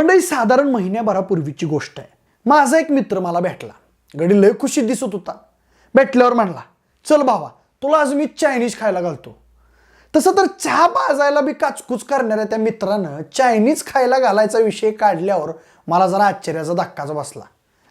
मंडळी साधारण महिन्याभरापूर्वीची गोष्ट आहे. माझा एक मित्र मला भेटला. गडी लय खुशीत दिसत होता. भेटल्यावर म्हणला चल भावा तुला आज मी चायनीज खायला घालतो. तसं तर चहा पाजायला बी काचकूच करणाऱ्या त्या मित्रानं चायनीज खायला घालायचा विषय काढल्यावर मला जरा आश्चर्याचा धक्काच बसला.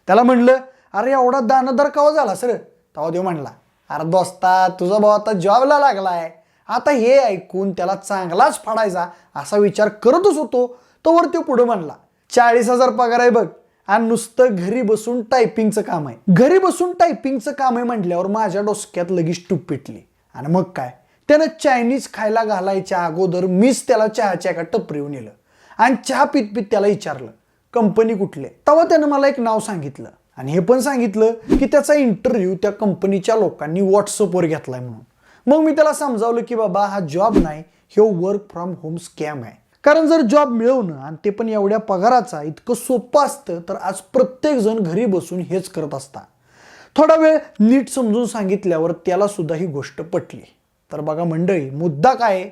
त्याला म्हणलं अरे एवढा दानदर कवा झाला सर? तेव्हा देव म्हणला अरे दोस्ता तुझा भाऊ आता जॉबला लागलाय. आता हे ऐकून त्याला चांगलाच फाडायचा असा विचार करतच होतो. तोवर तो पुढे म्हणला चाळीस हजार पगार आहे बघ. आणि नुसतं घरी बसून टायपिंगचं काम आहे. घरी बसून टायपिंगचं काम आहे म्हटल्यावर माझ्या डोसक्यात लगेच टूप पेटली. आणि मग काय? त्यानं चायनीज खायला घालायच्या अगोदर मीच त्याला चहाच्या एका टपरीवर नेलं. आणि चहा पित पित त्याला विचारलं कंपनी कुठली आहे? तेव्हा त्यानं मला एक नाव सांगितलं. आणि हे पण सांगितलं की त्याचा इंटरव्ह्यू त्या कंपनीच्या लोकांनी व्हॉट्सअपवर घेतलाय म्हणून. मग मी त्याला समजावलं की बाबा हा जॉब नाही हे वर्क फ्रॉम होम स्कॅम आहे. कारण जर जॉब मिळवणं आणि ते पण एवढ्या पगाराचा इतकं सोपं असतं तर आज प्रत्येकजण घरी बसून हेच करत असता थोडा वेळ नीट समजून सांगितल्यावर त्याला सुद्धा ही गोष्ट पटली. तर बघा मंडळी मुद्दा काय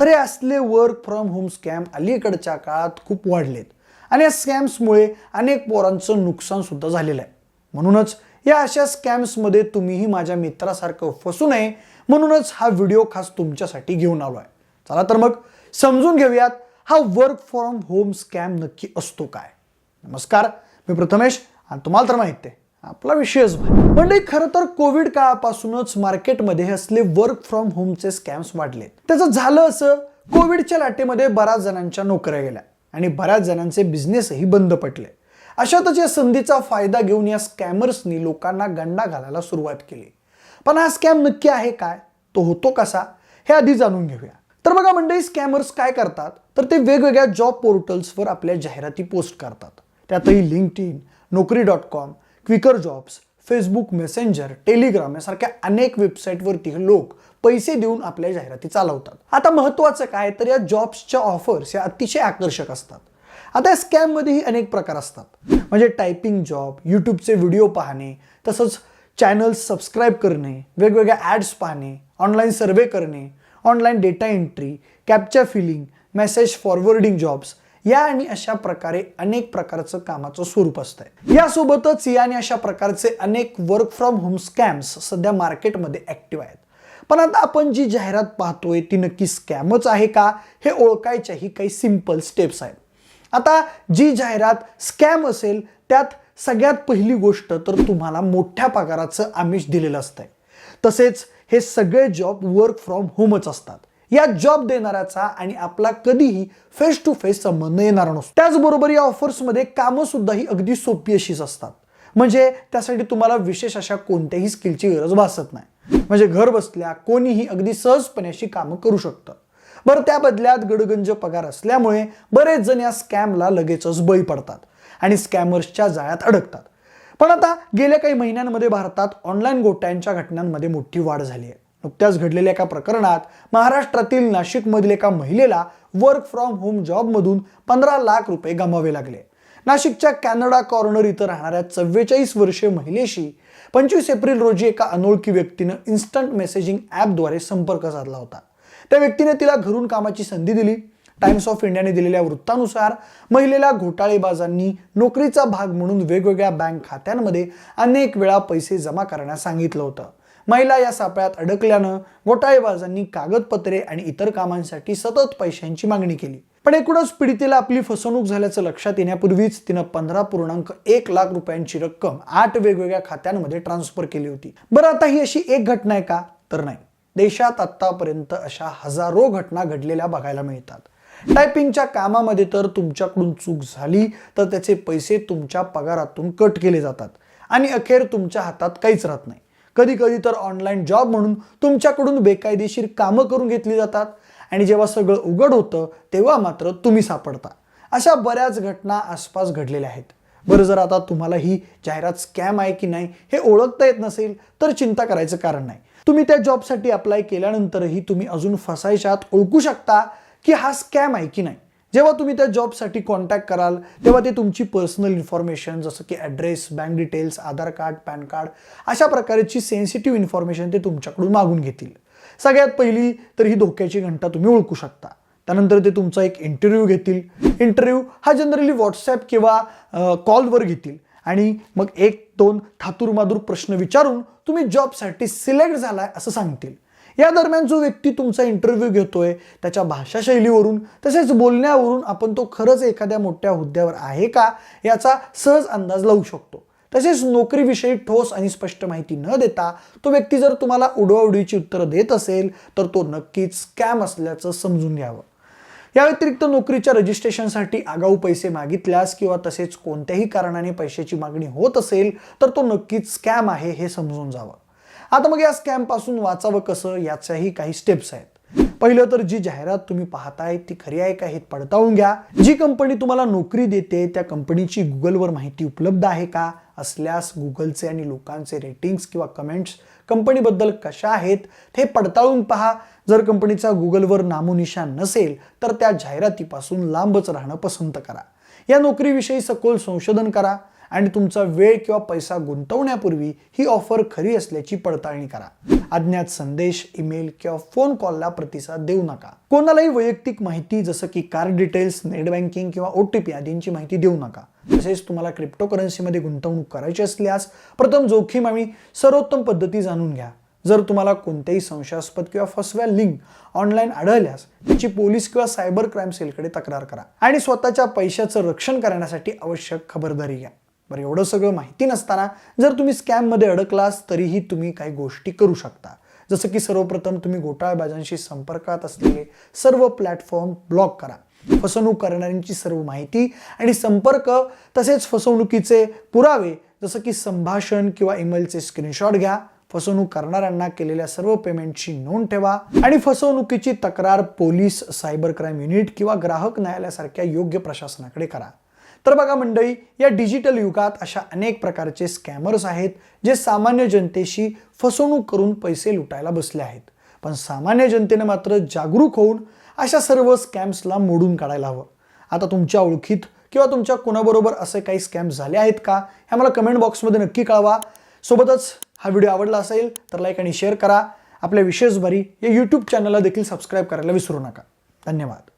तर हे असले वर्क फ्रॉम होम स्कॅम अलीकडच्या काळात खूप वाढलेत. आणि या स्कॅम्समुळे अनेक पोरांचं नुकसान सुद्धा झालेलं आहे. म्हणूनच या अशा स्कॅम्समध्ये तुम्हीही माझ्या मित्रासारखं फसू नये म्हणूनच हा व्हिडिओ खास तुमच्यासाठी घेऊन आलो आहे चला तर मग समजून घेऊयात हा वर्क फ्रॉम होम स्कॅम नक्की असतो काय? नमस्कार मी प्रथमेश आणि तुम्हाला तर माहिती आहे आपला विषयच म्हणजे खरं तर कोविड काळापासूनच मार्केटमध्ये असले वर्क फ्रॉम होमचे स्कॅम्स वाढले त्याचं झालं असं कोविडच्या लाटेमध्ये बऱ्याच जणांच्या नोकऱ्या गेल्या आणि बऱ्याच जणांचे बिझनेसही बंद पडले. अशातच या संधीचा फायदा घेऊन या स्कॅमर्सनी लोकांना गंडा घालायला सुरुवात केली. पण हा स्कॅम नक्की आहे काय? तो होतो कसा? हे आधी जाणून घेऊया. तर बघा मंडळी स्कॅमर्स काय करतात? तर ते वेगवेगळ्या जॉब पोर्टल्सवर आपल्या जाहिराती पोस्ट करतात. त्यातही LinkedIn Naukri dot com Quikr jobs Facebook Messenger Telegram यासारख्या अनेक वेबसाईटवरती लोक पैसे देऊन आपल्या जाहिराती चालवतात. आता महत्त्वाचं काय? तर या जॉब्सच्या ऑफर्स या अतिशय आकर्षक असतात. आता या स्कॅममध्येही अनेक प्रकार असतात. म्हणजे टायपिंग जॉब यूट्यूबचे व्हिडिओ पाहणे तसंच चॅनल्स सबस्क्राईब करणे वेगवेगळ्या ॲड्स पाहणे ऑनलाईन सर्वे करणे online data entry capture filling message forwarding jobs या आणि अशा प्रकारे अनेक प्रकारचं कामाचं स्वरूप असतंय. यासोबतच या आणि अशा प्रकारचे अनेक वर्क फ्रॉम होम स्कॅम्स सध्या मार्केटमध्ये ॲक्टिव्ह आहेत. पण आता आपण जी जाहिरात पाहतोय ती नक्की स्कॅमच आहे का? हे ओळखायच्याही काही सिंपल स्टेप्स आहेत. आता जी जाहिरात स्कॅम असेल त्यात सगळ्यात पहिली गोष्ट तर तुम्हाला मोठ्या पगाराचं आमिष दिलेलं असतंय. तसेच हे सगळे जॉब वर्क फ्रॉम होमच असतात. या जॉब देणाऱ्याचा आणि आपला कधीही फेस टू फेस संबंध येणार नसतो. त्याचबरोबर या ऑफर्समध्ये कामं सुद्धा ही अगदी सोपी अशीच असतात. म्हणजे त्यासाठी तुम्हाला विशेष अशा कोणत्याही स्किलची गरज भासत नाही. म्हणजे घर बसल्या कोणीही अगदी सहजपणे अशी कामं करू शकतं. बरं त्या बदल्यात गडगंज पगार असल्यामुळे बरेच जण या स्कॅमला लगेचच बळी पडतात आणि स्कॅमर्सच्या जाळ्यात अडकतात. पण आता गेल्या काही महिन्यांमध्ये भारतात ऑनलाईन गोट्यांच्या घटनांमध्ये मोठी वाढ झाली आहे. नुकत्याच घडलेल्या एका प्रकरणात महाराष्ट्रातील नाशिकमधील एका महिलेला वर्क फ्रॉम होम जॉबमधून पंधरा लाख रुपये गमावे लागले. नाशिकच्या कॅनडा कॉर्नर इथं राहणाऱ्या चव्वेचाळीस वर्षीय महिलेशी पंचवीस एप्रिल रोजी एका अनोळखी व्यक्तीनं इन्स्टंट मेसेजिंग ॲपद्वारे संपर्क साधला होता. त्या व्यक्तीने तिला घरून कामाची संधी दिली. टाइम्स ऑफ इंडियाने दिलेल्या वृत्तानुसार महिलेला घोटाळेबाजांनी नोकरीचा भाग म्हणून वेगवेगळ्या बँक खात्यांमध्ये अनेक वेळा पैसे जमा करण्यास सांगितलं होतं. महिला या सापळ्यात अडकल्यानं घोटाळेबाजांनी कागदपत्रे आणि इतर कामांसाठी सतत पैशांची मागणी केली. पण एकूणच पीडितेला आपली फसवणूक झाल्याचं लक्षात येण्यापूर्वीच तिनं पंधरा पूर्णांक एक लाख रुपयांची रक्कम आठ वेगवेगळ्या खात्यांमध्ये ट्रान्सफर केली होती. बरं आता ही अशी एक घटना आहे का? तर नाही. देशात आतापर्यंत अशा हजारो घटना घडलेल्या बघायला मिळतात. टायपिंगच्या कामामध्ये तर तुमच्याकडून चूक झाली तर त्याचे पैसे तुमच्या पगारातून कट केले जातात. आणि अखेर तुमच्या हातात काहीच राहत नाही. कधी कधी तर ऑनलाईन जॉब म्हणून तुमच्याकडून बेकायदेशीर कामं करून घेतली जातात. आणि जेव्हा सगळं उघड होतं तेव्हा मात्र तुम्ही सापडता. अशा बऱ्याच घटना आसपास घडलेल्या आहेत. बरं जर आता तुम्हाला ही जाहिरात स्कॅम आहे की नाही हे ओळखता येत नसेल तर चिंता करायचं कारण नाही. तुम्ही त्या जॉबसाठी अप्लाय केल्यानंतरही तुम्ही अजून फसायच्यात ओळखू शकता. की हा स्कॅम आहे की नाही? जेव्हा तुम्ही त्या जॉबसाठी कॉन्टॅक्ट कराल तेव्हा ते तुमची पर्सनल इन्फॉर्मेशन जसं की address bank details Aadhaar card PAN card अशा प्रकारची सेन्सिटिव्ह इन्फॉर्मेशन ते तुमच्याकडून मागून घेतील. सगळ्यात पहिली तर ही धोक्याची घंटा तुम्ही ओळखू शकता. त्यानंतर ते तुमचा एक इंटरव्ह्यू घेतील. इंटरव्ह्यू हा जनरली व्हॉट्सॲप किंवा कॉलवर घेतील. आणि मग एक दोन थातूरमातूर प्रश्न विचारून तुम्ही जॉबसाठी सिलेक्ट झालाय असं सांगतील. या दरम्यान जो व्यक्ती तुमचा इंटरव्ह्यू घेतोय त्याच्या भाषाशैलीवरून तसेच बोलण्यावरून आपण तो खरंच एखाद्या मोठ्या हुद्द्यावर आहे का याचा सहज अंदाज लावू शकतो. तसेच नोकरीविषयी ठोस आणि स्पष्ट माहिती न देता तो व्यक्ती जर तुम्हाला उडवाउडीची उत्तरं देत असेल तर तो नक्कीच स्कॅम असल्याचं समजून घ्यावं. या व्यतिरिक्त नोकरीच्या रजिस्ट्रेशनसाठी आगाऊ पैसे मागितल्यास किंवा तसेच कोणत्याही कारणाने पैशाची मागणी होत असेल तर तो नक्कीच स्कॅम आहे हे समजून जावं. आता मग या स्कॅमपासून वाचावं कसं? याच्याही काही स्टेप्स आहेत. पहिलं तर जी जाहिरात तुम्ही पाहताय ती खरी आहे का हे पडताळून घ्या. जी कंपनी तुम्हाला नोकरी देते त्या कंपनीची गुगलवर माहिती उपलब्ध आहे का? असल्यास गुगलचे आणि लोकांचे रेटिंग्स किंवा कमेंट्स कंपनीबद्दल कशा आहेत हे पडताळून पहा. जर कंपनीचा गुगलवर नामोनिशान नसेल तर त्या जाहिरातीपासून लांबच राहणं पसंत करा. या नोकरीविषयी सखोल संशोधन करा. आणि तुमचा वेळ किंवा पैसा गुंतवण्यापूर्वी ही ऑफर खरी असल्याची पडताळणी करा. अज्ञात संदेश ईमेल किंवा फोन कॉलला प्रतिसाद देऊ नका. कोणालाही वैयक्तिक माहिती जसं की कार्ड डिटेल्स नेट बँकिंग किंवा ओ टी पी आदींची माहिती देऊ नका. तसेच तुम्हाला क्रिप्टोकरन्सीमध्ये गुंतवणूक करायची असल्यास प्रथम जोखीम आणि सर्वोत्तम पद्धती जाणून घ्या. जर तुम्हाला कोणत्याही संशयास्पद किंवा फसव्या लिंक ऑनलाईन आढळल्यास त्याची पोलीस किंवा सायबर क्राईम सेलकडे तक्रार करा. आणि स्वतःच्या पैशाचं रक्षण करण्यासाठी आवश्यक खबरदारी घ्या. बरं एवढं सगळं माहिती नसताना जर तुम्ही स्कॅममध्ये अडकलास तरीही तुम्ही काही गोष्टी करू शकता. जसं की सर्वप्रथम तुम्ही घोटाळबाजांशी संपर्कात असलेले सर्व प्लॅटफॉर्म ब्लॉक करा. फसवणूक करणाऱ्यांची सर्व माहिती आणि संपर्क तसेच फसवणुकीचे पुरावे जसं की संभाषण किंवा ईमेलचे स्क्रीनशॉट घ्या. फसवणूक करणाऱ्यांना केलेल्या सर्व पेमेंटची नोंद ठेवा आणि फसवणुकीची तक्रार पोलीस सायबर क्राईम युनिट किंवा ग्राहक न्यायालयासारख्या योग्य प्रशासनाकडे करा. तर बघा मंडळी या डिजिटल युगात अशा अनेक प्रकारचे स्कॅमर्स आहेत जे सामान्य जनतेशी फसवणूक करून पैसे लुटायला बसले आहेत. पण सामान्य जनतेने मात्र जागरूक होऊन अशा सर्व स्कॅम्सला मोडून काढायला हवं. आता तुमच्या ओळखीत किंवा तुमच्या कोणाबरोबर असे काही स्कॅम्स झाले आहेत का हे मला कमेंट बॉक्समध्ये नक्की कळवा. सोबतच हा व्हिडिओ आवडला असेल तर लाईक आणि शेअर करा. आपल्या विशेष भरी या यूट्यूब चॅनलला देखील सबस्क्राईब करायला विसरू नका. धन्यवाद.